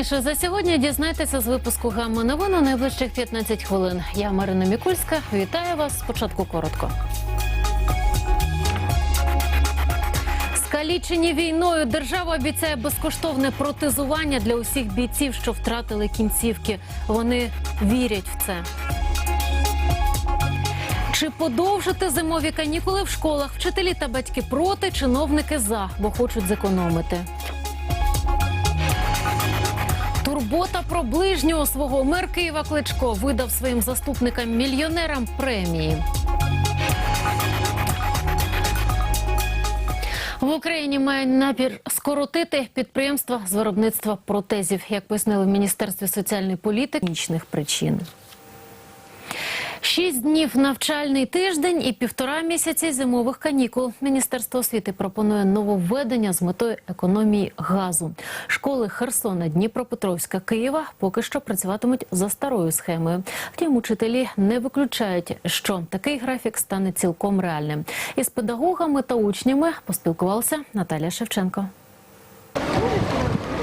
Найцікавіше за сьогодні дізнайтеся з випуску Гамма новин у найближчих 15 хвилин. Я Марина Мікульська. Вітаю вас. Спочатку коротко. Скалічені війною держава обіцяє безкоштовне протезування для усіх бійців, що втратили кінцівки. Вони вірять в це. Чи подовжити зимові канікули в школах? Вчителі та батьки проти, чиновники за, бо хочуть зекономити. Турбота про ближнього свого мер Києва Кличко видав своїм заступникам мільйонерам премії. В Україні має напір скоротити підприємства з виробництва протезів, як пояснили в міністерстві соціальної політики нічних причин. Шість днів навчальний тиждень і півтора місяці зимових канікул. Міністерство освіти пропонує нововведення з метою економії газу. Школи Херсона, Дніпропетровська, Києва поки що працюватимуть за старою схемою. Втім, учителі не виключають, що такий графік стане цілком реальним. Із педагогами та учнями поспілкувалася Наталія Шевченко.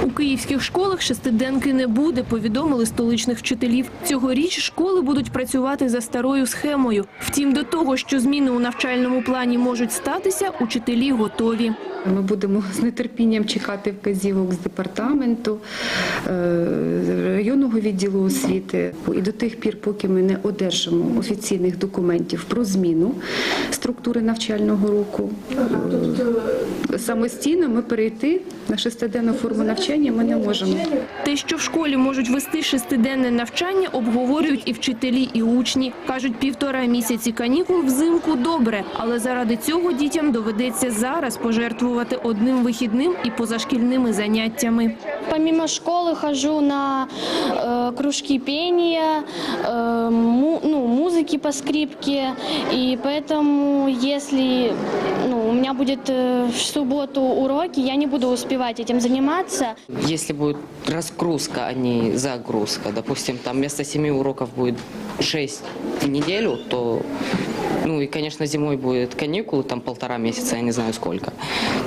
У київських школах шестиденки не буде, повідомили столичних вчителів. Цьогоріч школи будуть працювати за старою схемою. Втім, до того, що зміни у навчальному плані можуть статися, учителі готові. Ми будемо з нетерпінням чекати вказівок з департаменту, е, районного відділу освіти. І до тих пір, поки ми не одержимо офіційних документів про зміну структури навчального року, е, самостійно ми перейти на шестиденну форму навчання ми не можемо. Те, що в школі можуть вести шестиденне навчання, обговорюють і вчителі, і учні. Кажуть, півтора місяці канікул взимку добре, але заради цього дітям доведеться зараз пожертвувати одним вихідним і позашкільними заняттями. Помимо школы хожу на э, кружки пения, э, му- ну, музыки по скрипке. И поэтому, если ну, у меня будет э, в субботу уроки, я не буду успевать этим заниматься. Если будет разгрузка, а не загрузка, допустим, там вместо 7 уроков будет 6 в неделю, то, ну и, конечно, зимой будет каникулы, там полтора месяца, я не знаю сколько.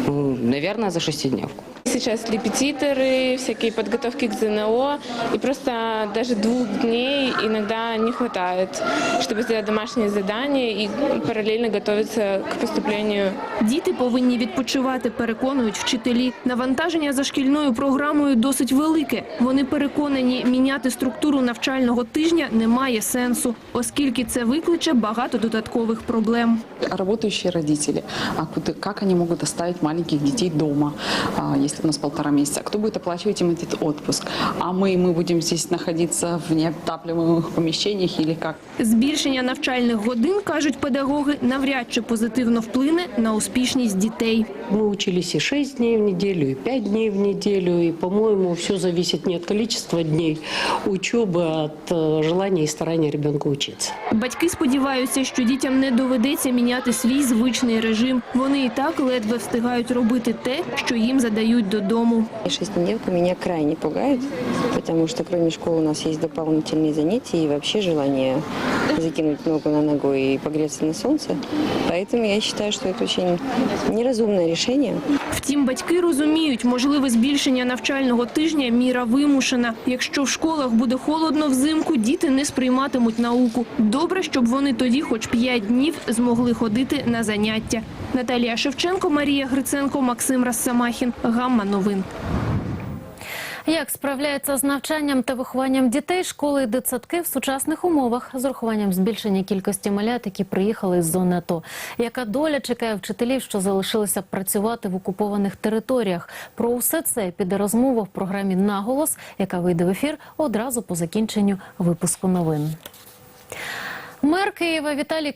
Ну, наверное, за шестидневку. Сейчас репетиторы, всякие подготовки к ЗНО, и просто даже двух дней иногда не хватает, чтобы сделать домашние задания и параллельно готовиться к поступлению Діти повинні відпочивати, переконують вчителі. Навантаження за шкільною програмою досить велике. Вони переконані, міняти структуру навчального тижня немає сенсу, оскільки це викличе багато додаткових проблем. работающие родители, как они могут оставить маленьких детей дома, а, если у нас полтора месяца? Кто будет оплачивать им этот отпуск? А мы, мы будем здесь находиться в неотапливаемых помещениях или как? Збільшення навчальних годин, кажуть педагоги, навряд чи позитивно вплине на успішність дітей. Мы учились и 6 дней в неделю, и 5 дней в неделю, и, по-моему, все зависит не от количества дней учебы, а от э, желания и старания ребенка учиться. Батьки сподіваються, що дітям не доведеться міняти свій звичний режим. Вони і так ледве встигають робити те, що їм задають додому. Шестидневка меня крайне пугает, потому что кроме школы у нас есть дополнительные занятия и вообще желание закинуть ногу на ногу и погреться на солнце. Поэтому я считаю, что это очень неразумное решение. Втім, батьки розуміють, можливе збільшення навчального тижня міра вимушена. Якщо в школах буде холодно взимку, діти не сприйматимуть науку. Добре, щоб вони тоді, хоч 5 днів, змогли ходити на заняття. Наталія Шевченко, Марія Гриценко, Максим Рассамахін. Гамма новин. Як справляється з навчанням та вихованням дітей школи і дитсадки в сучасних умовах з урахуванням збільшення кількості малят, які приїхали з зони АТО? Яка доля чекає вчителів, що залишилися працювати в окупованих територіях? Про усе це піде розмова в програмі Наголос, яка вийде в ефір одразу по закінченню випуску новин. Мер Києва Віталій